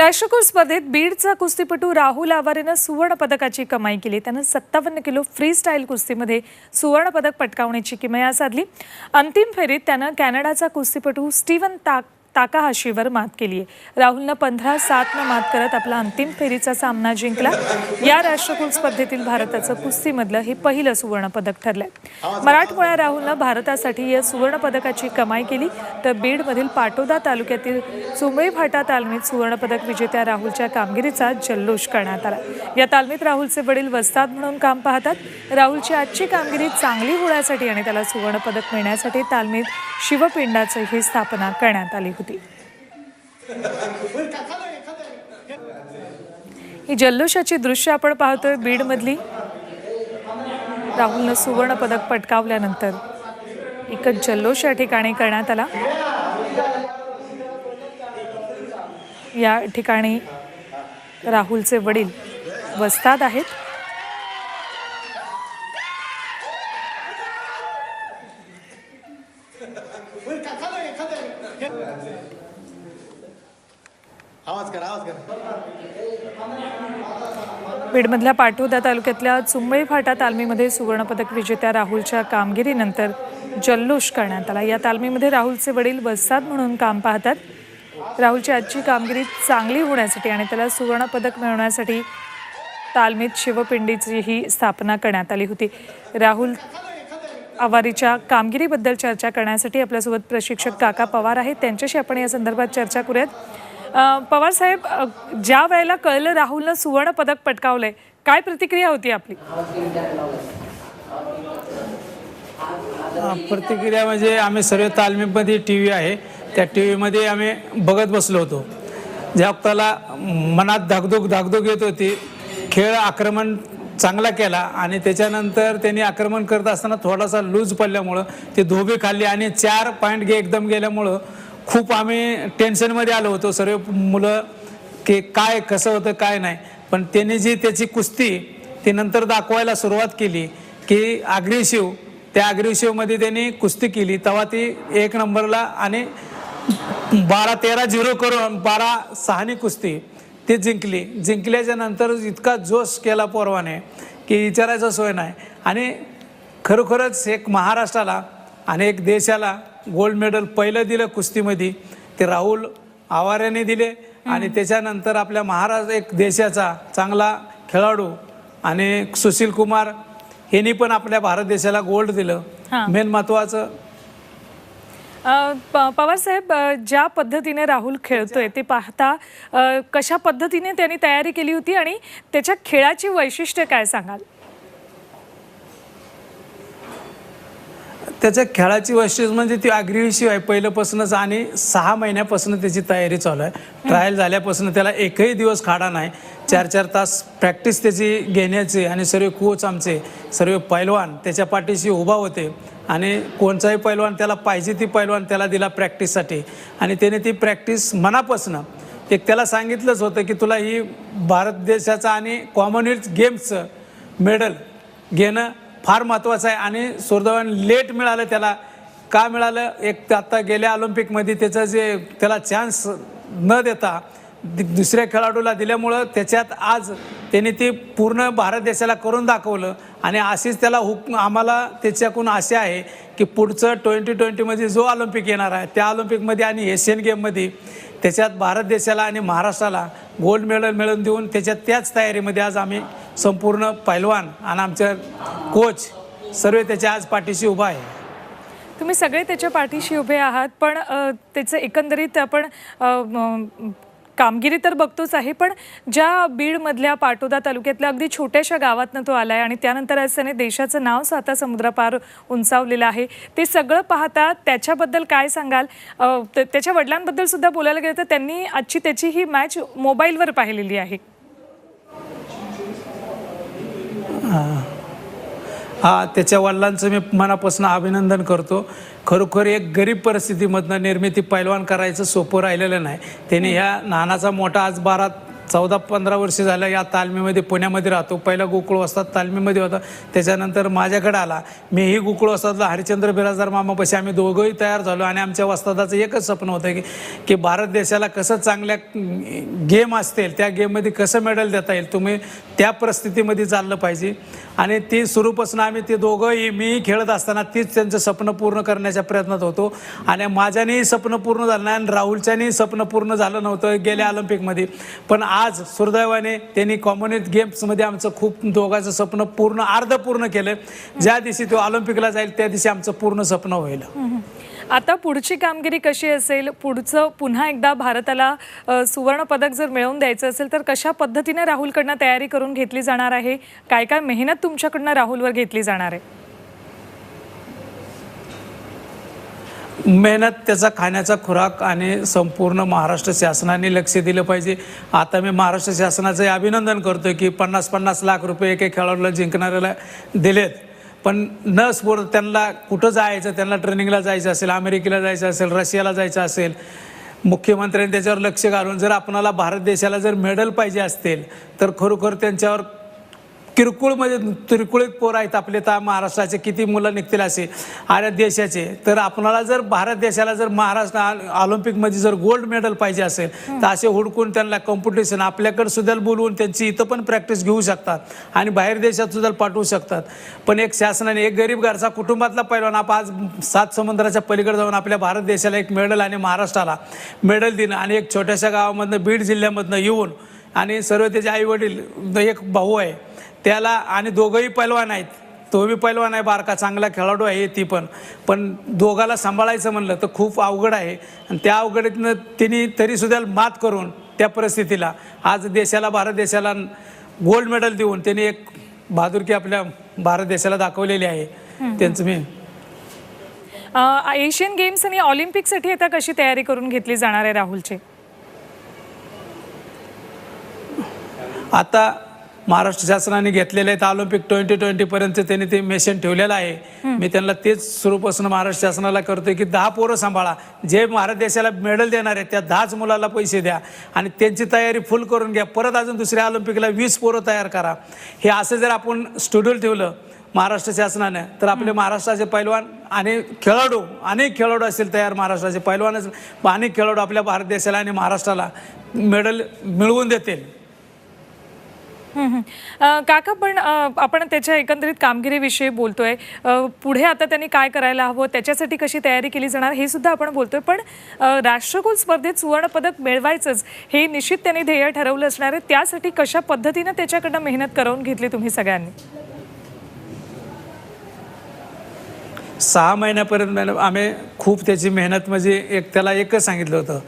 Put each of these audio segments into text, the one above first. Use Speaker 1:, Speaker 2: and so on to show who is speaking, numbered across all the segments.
Speaker 1: राष्ट्रकुल स्पर्धेत बीडचा कुस्तीपटू राहुल आवारेनं सुवर्ण पदकाची कमाई केली. त्यानं सत्तावन्न किलो फ्री स्टाईल कुस्तीमध्ये सुवर्ण पदक पटकावण्याची किमया साधली. अंतिम फेरीत त्यानं कॅनडाचा कुस्तीपटू स्टीवन ताक ताकाहाशीवर मात केली आहे. राहुलनं पंधरा सातनं मात करत आपला अंतिम फेरीचा सामना जिंकला. या राष्ट्रकुल स्पर्धेतील भारताचं कुस्तीमधलं हे पहिलं सुवर्णपदक ठरलंय. मराठमोळ्या राहुलनं भारतासाठी या सुवर्णपदकाची कमाई केली तर बीडमधील पाटोदा तालुक्यातील सुंबई फाटा तालमीत सुवर्णपदक विजेत्या राहुलच्या कामगिरीचा जल्लोष करण्यात आला. या तालमीत राहुलचे वडील वस्ताद म्हणून काम पाहतात. राहुलची आजची कामगिरी चांगली होण्यासाठी आणि त्याला सुवर्णपदक मिळण्यासाठी तालमीत शिवपिंडाची ही स्थापना करण्यात आली होती ही जल्लोषाची दृश्य आपण पाहतोय बीडमधली. राहुलनं सुवर्ण पदक पटकावल्यानंतर एकच जल्लोष या ठिकाणी करण्यात आला. या ठिकाणी राहुलचे वडील वस्ताद आहेत.
Speaker 2: आवाज कर आवाज कर
Speaker 1: बीडमधल्या पाटोदा तालुक्यातल्या चुंबई फाटा तालमीमध्ये सुवर्णपदक विजेत्या राहुलच्या कामगिरीनंतर जल्लोष करण्यात आला. या तालमीमध्ये राहुलचे वडील वस्ताद म्हणून काम पाहतात. राहुलची आजची कामगिरी चांगली होण्यासाठी आणि त्याला सुवर्णपदक मिळवण्यासाठी तालमीत शिवपिंडीची ही स्थापना करण्यात आली होती. राहुल आवारीच्या कामगिरीबद्दल चर्चा करण्यासाठी आपल्यासोबत प्रशिक्षक काका पवार आहेत. त्यांच्याशी आपण या संदर्भात चर्चा करूयात. पवार साहेब ज्या वेळेला कळलं राहुलनं सुवर्ण पदक पटकावलंय काय प्रतिक्रिया होती आपली?
Speaker 3: प्रतिक्रिया म्हणजे आम्ही सर्व तालमीमध्ये टी व्ही आहे. त्या टी व्हीमध्ये आम्ही बघत बसलो होतो. ज्या वक्ताला मनात धाकधूक धाकधूक येत होती खेळ आक्रमण चांगला केला आणि त्याच्यानंतर त्यांनी आक्रमण करत असताना थोडासा लूज पडल्यामुळं ते धोबी खाल्ली आणि चार पॉईंट गे एकदम गेल्यामुळं खूप आम्ही टेन्शनमध्ये आलो होतो. सर्व मुलं की काय कसं होतं काय नाही. पण त्यांनी जी त्याची कुस्ती ती नंतर दाखवायला सुरुवात केली की आग्रेसिव्ह त्या अग्रेसिव्हमध्ये त्यांनी कुस्ती केली. तेव्हा ती एक नंबरला आणि बारा तेरा झिरो करून बारा सहानी कुस्ती. ती जिंकली. जिंकल्याच्या नंतर इतका जोश केला पोरवाने की विचारायचा सोय नाही. आणि खरोखरच एक महाराष्ट्राला आणि एक देशाला गोल्ड मेडल पहिलं दिलं कुस्तीमध्ये ते राहुल आवाऱ्याने दिले. आणि त्याच्यानंतर आपल्या महाराष्ट्र एक देशाचा चांगला खेळाडू आणि सुशील कुमार यांनी पण आपल्या भारत देशाला गोल्ड दिलं. मेन महत्वाचं
Speaker 1: पवारसाहेब पवार साहेब ज्या पद्धतीने राहुल खेळतोय ते पाहता कशा पद्धतीने त्यांनी तयारी केली होती आणि त्याच्या खेळाची वैशिष्ट्य काय सांगाल?
Speaker 3: त्याच्या खेळाची वैशिष्ट्य म्हणजे ती अग्रेसिव्ह आहे पहिल्यापासूनच आणि सहा महिन्यापासून त्याची तयारी चालू आहे. ट्रायल झाल्यापासून त्याला एकही दिवस खाडा नाही. चार चार तास प्रॅक्टिस त्याची घेण्याची आणि सर्व कोच आमचे सर्व पैलवान त्याच्या पाठीशी उभा होते. आणि कोणचाही पैलवान त्याला पाहिजे ती पैलवान त्याला दिला प्रॅक्टिससाठी. आणि त्याने ती प्रॅक्टिस मनापासनं एक त्याला सांगितलंच होतं की तुला ही भारत देशाचा आणि कॉमनवेल्थ गेम्सचं मेडल घेणं फार महत्त्वाचं आहे आणि सुदैवान लेट मिळालं त्याला का मिळालं? एक आत्ता गेल्या ऑलिम्पिकमध्ये त्याचं जे त्याला चान्स न देता दुसऱ्या खेळाडूला दिल्यामुळं त्याच्यात आज त्याने ते पूर्ण भारत देशाला करून दाखवलं. आणि अशीच त्याला हुक आम्हाला त्याच्याकडून आशा आहे की पुढचं ट्वेंटी ट्वेंटीमध्ये जो ऑलिम्पिक येणार आहे त्या ऑलिम्पिकमध्ये आणि एशियन गेममध्ये त्याच्यात भारत देशाला आणि महाराष्ट्राला गोल्ड मेडल मिळवून देऊन त्याच्यात त्याच तयारीमध्ये आज आम्ही संपूर्ण पैलवान आणि आमच्या कोच सर्व त्याच्या आज पाठीशी उभा आहे.
Speaker 1: तुम्ही सगळे त्याच्या पाठीशी उभे आहात पण त्याचं एकंदरीत आपण कामगिरी तर बघतोच आहे पण ज्या बीडमधल्या पाटोदा तालुक्यातल्या अगदी छोट्याशा गावातनं तो आला आहे आणि त्यानंतर आज त्याने देशाचं नाव साता समुद्रापार उंचावलेलं आहे. ते सगळं पाहता त्याच्याबद्दल काय सांगाल? त्याच्या वडिलांबद्दल सुद्धा बोलायला गेलं तर त्यांनी आजची त्याची ही मॅच मोबाईलवर पाहिलेली आहे.
Speaker 3: हा त्याच्या वडिलांचं मी मनापासून अभिनंदन करतो. खरोखर एक गरीब परिस्थितीमधनं निर्मिती पैलवान करायचं सोपं राहिलेलं नाही. त्याने ह्या नानाचा मोठा आज बारा चौदा पंधरा वर्ष झालं या तालमीमध्ये पुण्यामध्ये राहतो. पहिला गोकुळ वस्तात तालमीमध्ये होता. त्याच्यानंतर माझ्याकडे आला. मीही गोकुळ वस्तातला हरिश्चंद्र बिराजदार मामापाशी आम्ही दोघंही तयार झालो आणि आमच्या वस्तादाचं एकच स्वप्न होतं की की भारत देशाला कसं चांगल्या गेम असतील त्या गेममध्ये कसं मेडल देता येईल तुम्ही त्या परिस्थितीमध्ये चाललं पाहिजे. आणि ती असणं आम्ही ते दोघंही मीही खेळत असताना तीच त्यांचं स्वप्न पूर्ण करण्याच्या प्रयत्नात होतो. आणि माझ्यानेही स्वप्न पूर्ण झालं नाही आणि राहुलच्यानेही स्वप्न पूर्ण झालं नव्हतं गेल्या ऑलिम्पिकमध्ये. पण आज सुदैवाने त्यांनी कॉमनवेल्थ गेम्समध्ये आमचं खूप दोघांचं स्वप्न पूर्ण अर्ध पूर्ण केलं. ज्या दिवशी तो ऑलिम्पिकला जाईल त्या दिवशी आमचं पूर्ण स्वप्न होईल.
Speaker 1: आता पुढची कामगिरी कशी असेल? पुढचं पुन्हा एकदा भारताला सुवर्णपदक सुवर्ण पदक जर मिळवून द्यायचं असेल तर कशा पद्धतीने राहुलकडनं तयारी करून घेतली जाणार आहे? काय काय मेहनत तुमच्याकडनं राहुलवर घेतली जाणार आहे?
Speaker 3: मेहनत त्याचा खाण्याचा खुराक आणि संपूर्ण महाराष्ट्र शासनाने लक्ष दिलं पाहिजे. आता मी महाराष्ट्र शासनाचं अभिनंदन करतो की पन्नास पन्नास लाख रुपये एके खेळाडूला जिंकणाऱ्याला दिलेत. पण न स्फोट त्यांना कुठं जायचं त्यांना ट्रेनिंगला जायचं असेल अमेरिकेला जायचं असेल रशियाला जायचं असेल मुख्यमंत्र्यांनी त्याच्यावर लक्ष घालून जर आपणाला भारत देशाला जर मेडल पाहिजे असतील तर खरोखर त्यांच्यावर किरकोळमध्ये किरकोळ पोरं आहेत आपले तर महाराष्ट्राचे किती मुलं निघतील असे आऱ्या देशाचे. तर आपणाला जर भारत देशाला जर महाराष्ट्र ऑलिम्पिकमध्ये जर गोल्ड मेडल पाहिजे असेल तर असे हुडकून त्यांना कॉम्पिटिशन आपल्याकडे सुद्धा बोलवून त्यांची इथं पण प्रॅक्टिस घेऊ शकतात आणि बाहेर देशात सुद्धा पाठवू शकतात. पण एक शासनाने एक गरीब घरचा कुटुंबातला पैलवान आप आज सात समुद्राच्या पलीकडे जाऊन आपल्या भारत देशाला एक मेडल आणि महाराष्ट्राला मेडल देणं आणि एक छोट्याशा गावामधनं बीड जिल्ह्यामधनं येऊन आणि सर्व त्याचे आई वडील एक भाऊ आहे त्याला आणि दोघंही पैलवान आहेत. तो बी पैलवान आहे बारका चांगला खेळाडू आहे ती पण. पण दोघाला सांभाळायचं म्हणलं तर खूप अवघड आहे. आणि त्या अवघडीतनं तिने तरीसुद्धा मात करून त्या परिस्थितीला. आज देशाला भारत देशाला गोल्ड मेडल देऊन त्यांनी एक बहादुरकी आपल्या भारत देशाला दाखवलेली आहे. त्यांचं मी
Speaker 1: एशियन गेम्स आणि ऑलिम्पिकसाठी आता कशी तयारी करून घेतली जाणार आहे राहुलची?
Speaker 3: आता महाराष्ट्र शासनाने घेतलेले आहेत ऑलिम्पिक ट्वेंटी ट्वेंटी पर्यंत त्यांनी ते मिशन ठेवलेलं आहे. मी त्यांना तेच स्वरूपासून महाराष्ट्र शासनाला करतोय की दहा पोरं सांभाळा. जे भारत देशाला मेडल देणार आहेत त्या दहाच मुलाला पैसे द्या आणि त्यांची तयारी फुल करून घ्या. परत अजून दुसऱ्या ऑलिम्पिकला वीस पोरं तयार करा. हे असं जर आपण स्टुडिओ ठेवलं महाराष्ट्र शासनाने तर आपले महाराष्ट्राचे पैलवान आणि खेळाडू अनेक खेळाडू असतील तयार महाराष्ट्राचे पैलवानच. अनेक खेळाडू आपल्या भारत देशाला आणि महाराष्ट्राला मेडल मिळवून देतील.
Speaker 1: काका पण आपण त्याच्या एकंदरीत कामगिरीविषयी बोलतोय. पुढे आता त्यांनी काय करायला हवं त्याच्यासाठी कशी तयारी केली जाणार हे सुद्धा आपण बोलतोय. पण राष्ट्रकुल स्पर्धेत सुवर्णपदक मिळवायचंच हे निश्चित त्यांनी ध्येय ठरवलं असणार आहे. त्यासाठी कशा पद्धतीनं त्याच्याकडनं मेहनत करवून घेतली तुम्ही सगळ्यांनी?
Speaker 3: सहा महिन्यापर्यंत मॅडम आम्ही खूप त्याची मेहनत म्हणजे एक त्याला एकच सांगितलं होतं.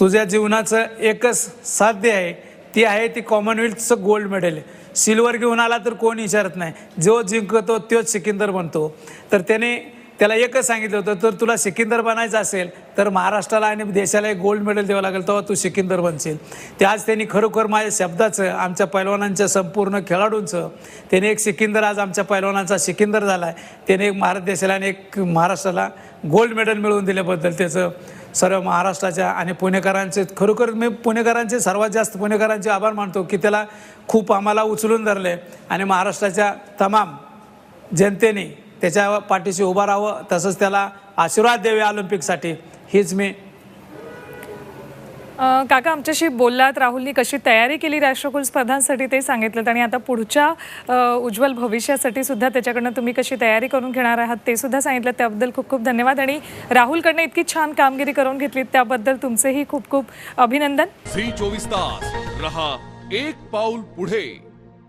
Speaker 3: तुझ्या जीवनाचं एकच साध्य आहे. ती आहे ती कॉमनवेल्थचं गोल्ड मेडल आहे. सिल्वर घेऊन आला तर कोण विचारत नाही. जो जिंकतो तोच सिकिंदर बनतो. तर त्याने त्याला एकच सांगितलं होतं तर तुला सिकिंदर बनायचं असेल तर महाराष्ट्राला आणि देशाला एक गोल्ड मेडल द्यावं लागेल तेव्हा तू सिकिंदर बनशील. ते आज त्यांनी खरोखर माझ्या शब्दाचं आमच्या पैलवानांच्या संपूर्ण खेळाडूंचं त्याने एक सिकिंदर आज आमच्या पैलवानांचा सिकिंदर झाला आहे त्याने एक भारत देशाला आणि एक महाराष्ट्राला गोल्ड मेडल मिळवून दिल्याबद्दल त्याचं सर्व महाराष्ट्राच्या आणि पुणेकरांचे खरोखर मी पुणेकरांचे सर्वात जास्त पुणेकरांचे आभार मानतो की त्याला खूप आम्हाला उचलून धरले. आणि महाराष्ट्राच्या तमाम जनतेने त्याच्या पाठीशी उभं राहावं तसंच त्याला आशीर्वाद द्यावे ऑलिम्पिकसाठी. हीच मी
Speaker 1: काका आमच्याशी बोललात राहुलनी कशी तयारी केली राष्ट्रकुल स्पर्धांसाठी ते सांगितलं आणि आता पुढच्या उज्ज्वल भविष्यासाठी सुद्धा त्याच्याकडनं तुम्ही कशी तयारी करून घेणार आहात ते सुद्धा सांगितलं. त्याबद्दल खूप खूप धन्यवाद आणि राहुलकडनं इतकी छान कामगिरी करून घेतली त्याबद्दल तुमचेही खूप खूप अभिनंदन.
Speaker 4: झी चोवीस तास रहा एक पाऊल पुढे.